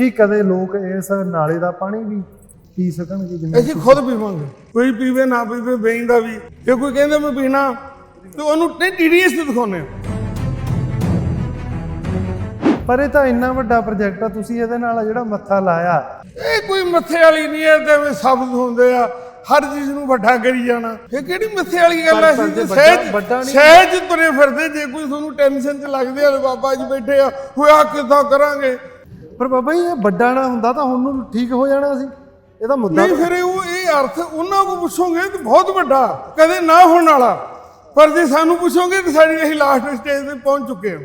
ਕੀ ਕਦੇ ਲੋਕ ਇਸ ਨਾਲੇ ਦਾ ਪਾਣੀ ਵੀ ਪੀ ਸਕਣਗੇ ਜਿਵੇਂ ਅਸੀਂ ਖੁਦ ਪੀਵਾਂਗੇ। ਕੋਈ ਪੀਵੇ ਨਾ ਪੀਵੇ ਵੇਚਦਾ ਵੀ। ਜੇ ਕੋਈ ਕਹਿੰਦਾ ਮੈਂ ਪੀਣਾ ਤੇ ਉਹਨੂੰ ਟੀਡੀਐਸ ਤੇ ਦਿਖਾਉਂਦੇ ਆ। ਪਰ ਇਹ ਤਾਂ ਇੰਨਾ ਵੱਡਾ ਪ੍ਰੋਜੈਕਟ ਆ ਤੁਸੀਂ ਇਹਦੇ ਨਾਲ ਜਿਹੜਾ ਮੱਥਾ ਲਾਇਆ। ਇਹ ਕੋਈ ਮੱਥੇ ਵਾਲੀ ਨਹੀਂ ਹੈ ਤੇ ਐਵੇਂ ਸ਼ਬਦ ਹੁੰਦੇ ਆ ਹਰ ਚੀਜ਼ ਨੂੰ ਵੱਡਾ ਕਰੀ ਜਾਣਾ। ਇਹ ਕਿਹੜੀ ਮੱਥੇ ਵਾਲੀ ਗੱਲ ਅਸੀਂ ਵੱਡਾ- ਸਹਿਜ ਸਹਿਜ ਤੁਰੇ ਫਿਰਦੇ ਜੇ ਕੋਈ ਤੁਹਾਨੂੰ ਟੈਨਸ਼ਨ ਚ ਲੱਗਦੇ ਆ ਬਾਬਾ ਜੀ ਬੈਠੇ ਆ ਹੋਇਆ ਕਿੱਦਾਂ ਕਰਾਂਗੇ? ਪਰ ਬਾਬਾ ਜੀ ਇਹ ਵੱਡਾ ਨਾ ਹੁੰਦਾ ਤਾਂ ਹੁਣ ਨੂੰ ਠੀਕ ਹੋ ਜਾਣਾ ਸੀ। ਇਹਦਾ ਮੁੱਦਾ ਨਹੀਂ ਫਿਰ ਉਹ ਇਹ ਅਰਥ ਉਹਨਾਂ ਕੋ ਪੁੱਛੋਗੇ ਤੇ ਬਹੁਤ ਵੱਡਾ ਕਦੇ ਨਾ ਹੋਣ ਵਾਲਾ। ਪਰ ਜੇ ਸਾਨੂੰ ਪੁੱਛੋਗੇ ਤੇ ਸਾਡੀ ਅਸੀਂ ਲਾਸਟ ਸਟੇਜ ਤੇ ਪਹੁੰਚ ਚੁੱਕੇ ਹਾਂ।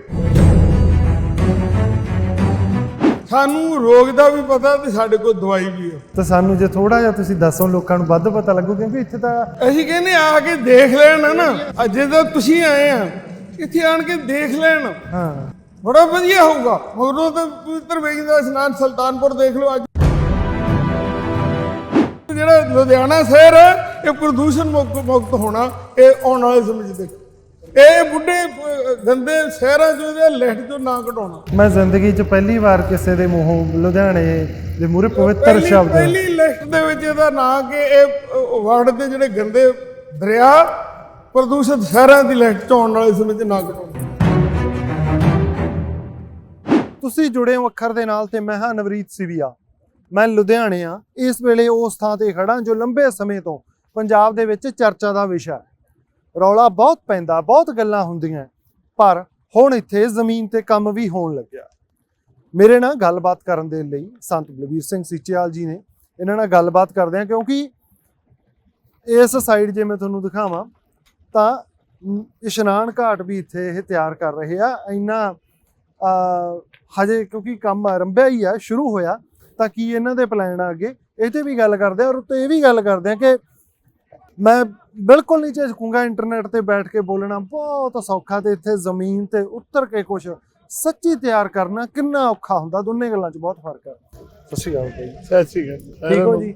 ਸਾਨੂੰ ਰੋਗ ਦਾ ਵੀ ਪਤਾ ਤੇ ਸਾਡੇ ਕੋਲ ਦਵਾਈ ਵੀ ਹੈ ਤਾਂ ਸਾਨੂੰ ਜੇ ਥੋੜਾ ਜਿਹਾ ਤੁਸੀਂ ਦੱਸੋ ਲੋਕਾਂ ਨੂੰ ਵੱਧ ਪਤਾ ਲੱਗੂ ਕਿਉਂਕਿ ਇੱਥੇ ਤਾਂ ਅਸੀਂ ਕਹਿੰਦੇ ਆ ਕੇ ਦੇਖ ਲੈਣ ਨਾ। ਅਜੇ ਤਾਂ ਤੁਸੀਂ ਆਏ ਆ ਇੱਥੇ ਆਣ ਕੇ ਦੇਖ ਲੈਣ। ਹਾਂ। ਬੜਾ ਵਧੀਆ ਹੋਊਗਾ। ਮਗਰੋਂ ਤਾਂ ਪਵਿੱਤਰ ਵੇਗ ਦਾ ਇਸ਼ਨਾਨ ਸੁਲਤਾਨਪੁਰ ਦੇਖ ਲਓ ਅੱਜ। ਜਿਹੜਾ ਲੁਧਿਆਣਾ ਸ਼ਹਿਰ ਹੈ ਇਹ ਪ੍ਰਦੂਸ਼ਣ ਮੁਕ- ਮੁਕਤ ਹੋਣਾ ਇਹ ਆਉਣ ਵਾਲੇ ਸਮੇਂ 'ਚ ਦੇਖੋ। ਇਹ ਬੁੱਢੇ ਗੰਦੇ ਸ਼ਹਿਰਾਂ 'ਚੋਂ ਇਹਦੇ ਲਿਖਤ 'ਚੋਂ ਨਾ ਕਢਾਉਣਾ। ਮੈਂ ਜ਼ਿੰਦਗੀ 'ਚ ਪਹਿਲੀ ਵਾਰ ਕਿਸੇ ਦੇ ਮੂੰਹੋਂ ਲੁਧਿਆਣੇ ਦੇ ਮੂਰੇ ਪਵਿੱਤਰ ਸ਼ਬਦ ਪਹਿਲੀ ਲਿਸਟ ਦੇ ਵਿੱਚ ਇਹਦਾ ਨਾਂ ਕਿ ਇਹ ਵਰਡ ਦੇ ਜਿਹੜੇ ਗੰਦੇ ਦਰਿਆ ਪ੍ਰਦੂਸ਼ਿਤ ਸ਼ਹਿਰਾਂ ਦੀ ਲਿਸਟ 'ਚ ਆਉਣ ਵਾਲੇ ਸਮੇਂ 'ਚ ਨਾ ਕਢਾਉਣਾ। ਤੁਸੀਂ ਜੁੜੇ ਹੋ ਅੱਖਰ ਦੇ ਨਾਲ ਤੇ ਮੈਂ ਹਾਂ ਨਵਰੀਤ ਸਿਵੀਆ। ਮੈਂ ਲੁਧਿਆਣੇ ਆ ਇਸ ਵੇਲੇ ਉਸ ਥਾਂ ਤੇ ਖੜਾ ਜੋ ਲੰਬੇ ਸਮੇਂ ਤੋਂ ਪੰਜਾਬ ਦੇ ਵਿੱਚ ਚਰਚਾ ਦਾ ਵਿਸ਼ਾ ਹੈ। ਰੌਲਾ ਬਹੁਤ ਪੈਂਦਾ, ਬਹੁਤ ਗੱਲਾਂ ਹੁੰਦੀਆਂ ਪਰ ਹੁਣ ਇੱਥੇ ਜ਼ਮੀਨ ਤੇ ਕੰਮ ਵੀ ਹੋਣ ਲੱਗਿਆ। ਮੇਰੇ ਨਾਲ ਗੱਲਬਾਤ ਕਰਨ ਦੇ ਲਈ ਸੰਤ ਬਲਵੀਰ ਸਿੰਘ ਸੀਚੇਵਾਲ ਜੀ ਨੇ ਇਹਨਾਂ ਨਾਲ ਗੱਲਬਾਤ ਕਰਦੇ ਆ ਕਿਉਂਕਿ ਇਸ ਸਾਈਡ ਜੇ ਮੈਂ ਤੁਹਾਨੂੰ ਦਿਖਾਵਾਂ ਤਾਂ ਇਸ਼ਨਾਨ ਘਾਟ ਵੀ ਇੱਥੇ ਇਹ ਤਿਆਰ ਕਰ ਰਹੇ ਆ। ਇੰਨਾ ਹਜੇ ਕਿਉਂਕਿ ਕੰਮ ਆਰੰਭਿਆ ਹੀ ਆ ਸ਼ੁਰੂ ਹੋਇਆ ਤਾਂ ਕੀ ਇਹਨਾਂ ਦੇ ਪਲਾਨ ਆ ਅੱਗੇ? ਇਹ ਤੇ ਵੀ ਗੱਲ ਕਰਦੇ ਆ ਔਰ ਉੱਤੇ ਇਹ ਵੀ ਗੱਲ ਕਰਦੇ ਆ ਕਿ ਮੈਂ ਬਿਲਕੁਲ ਨਹੀਂ ਝਿਜਕੂੰਗਾ ਇੰਟਰਨੈਟ ਤੇ ਬੈਠ ਕੇ ਬੋਲਣਾ ਬਹੁਤ ਸੌਖਾ ਤੇ ਇੱਥੇ ਜ਼ਮੀਨ ਤੇ ਉਤਰ ਕੇ ਕੁਝ ਸੱਚੀ ਤਿਆਰ ਕਰਨਾ ਕਿੰਨਾ ਔਖਾ ਹੁੰਦਾ ਦੋਨੇ ਗੱਲਾਂ 'ਚ ਬਹੁਤ ਫ਼ਰਕ ਹੈ ਸਤਿ ਸ਼੍ਰੀ ਅਕਾਲ ਜੀ ਸਤਿ ਸ਼੍ਰੀ ਅਕਾਲ। ਠੀਕ ਹੋ ਜੀ?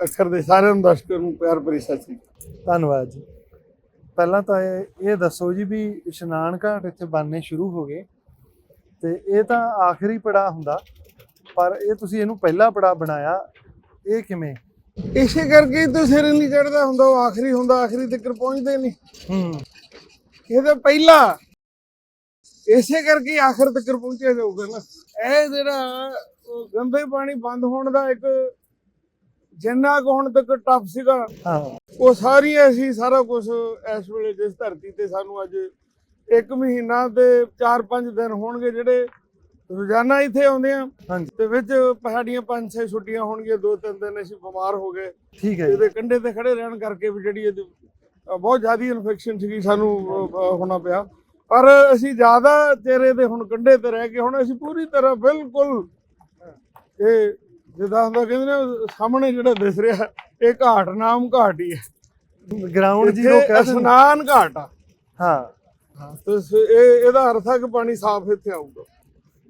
ਅੱਖਰ ਦੇ ਸਾਰਿਆਂ ਨੂੰ ਦਰਸ਼ਕਾਂ ਨੂੰ ਪਿਆਰ ਭਰੀ ਸਤਿ ਸ਼੍ਰੀ ਅਕਾਲ। ਧੰਨਵਾਦ ਜੀ। ਪਹਿਲਾਂ ਤਾਂ ਇਹ ਇਹ ਦੱਸੋ ਜੀ ਵੀ ਇਸ਼ਨਾਨ ਘਾਟ ਇੱਥੇ ਬਣਨੇ ਸ਼ੁਰੂ ਹੋ ਗਏ। ਤੇ ਇਹ ਤਾਂ ਆਖਰੀ ਪੜਾ ਹੁੰਦਾ ਪਰ ਇਹ ਤੁਸੀਂ ਇਹਨੂੰ ਪਹਿਲਾ ਪੜਾ ਬਣਾਇਆ ਇਹ ਕਿਵੇਂ? ਇਸੇ ਕਰਕੇ ਤਾਂ ਸਿਰ ਨਹੀਂ ਚੜਦਾ ਹੁੰਦਾ ਉਹ ਆਖਰੀ ਹੁੰਦਾ ਆਖਰੀ ਤੱਕ ਪਹੁੰਚਦੇ ਨਹੀਂ। ਹੂੰ। ਇਹ ਤਾਂ ਪਹਿਲਾ। ਇਸੇ ਕਰਕੇ ਆਖਰ ਤੱਕ ਪਹੁੰਚਿਆ ਜਾਊਗਾ ਨਾ। ਇਹ ਜਿਹੜਾ ਗੰਦੇ ਪਾਣੀ ਬੰਦ ਹੋਣ ਦਾ ਇੱਕ ਜਿੰਨਾ ਕੁ ਹੁਣ ਤੱਕ ਟਫ ਸੀਗਾ ਹਾਂ। ਉਹ ਸਾਰੀਆਂ ਅਸੀਂ ਸਾਰਾ ਕੁਝ ਇਸ ਵੇਲੇ ਜਿਸ ਧਰਤੀ ਤੇ ਸਾਨੂੰ ਅੱਜ ਇੱਕ ਮਹੀਨਾ ਤੇ 4-5 ਦਿਨ ਹੋਣਗੇ ਜਿਹੜੇ ਰੋਜ਼ਾਨਾ ਇੱਥੇ ਆਉਂਦੇ ਆ। ਹਾਂਜੀ। ਤੇ ਵਿੱਚ ਸਾਡੀਆਂ 5-6 ਛੁੱਟੀਆਂ ਹੋਣਗੀਆਂ ਦੋ ਤਿੰਨ ਦਿਨ ਅਸੀਂ ਬਿਮਾਰ ਹੋ ਗਏ। ਠੀਕ ਹੈ ਇਹਦੇ ਕੰਢੇ ਤੇ ਖੜੇ ਰਹਿਣ ਕਰਕੇ ਵੀ ਜਿਹੜੀ ਇਹਦੀ ਬਹੁਤ ਜ਼ਿਆਦਾ ਇਨਫੈਕਸ਼ਨ ਸੀਗੀ ਸਾਨੂੰ ਹੋਣਾ ਪਿਆ। ਪਰ ਅਸੀਂ ਜ਼ਿਆਦਾ ਚਿਹਰੇ ਦੇ ਹੁਣ ਕੰਢੇ ਤੇ ਰਹਿ ਕੇ ਹੁਣ ਅਸੀਂ ਪੂਰੀ ਤਰ੍ਹਾਂ ਬਿਲਕੁਲ ਇਹ ਜਿੱਦਾਂ ਹੁੰਦਾ ਕਹਿੰਦੇ ਨੇ ਸਾਹਮਣੇ ਜਿਹੜਾ ਦਿਸ ਰਿਹਾ ਇਹ ਘਾਟ ਨਾਮ ਘਾਟ ਹੀ ਹੈ। ਗਰਾਊਂਡ ਜੀ ਉਹ ਇੱਥੇ ਕਹਿ ਦਿੰਦੇ ਇਸ਼ਨਾਨ ਘਾਟ ਆ। ਹਾਂ। ਤੇ ਸ- ਇਹ ਇਹਦਾ ਅਰਥ ਹੈ ਕਿ ਪਾਣੀ ਸਾਫ਼ ਇੱਥੇ ਆਊਗਾ।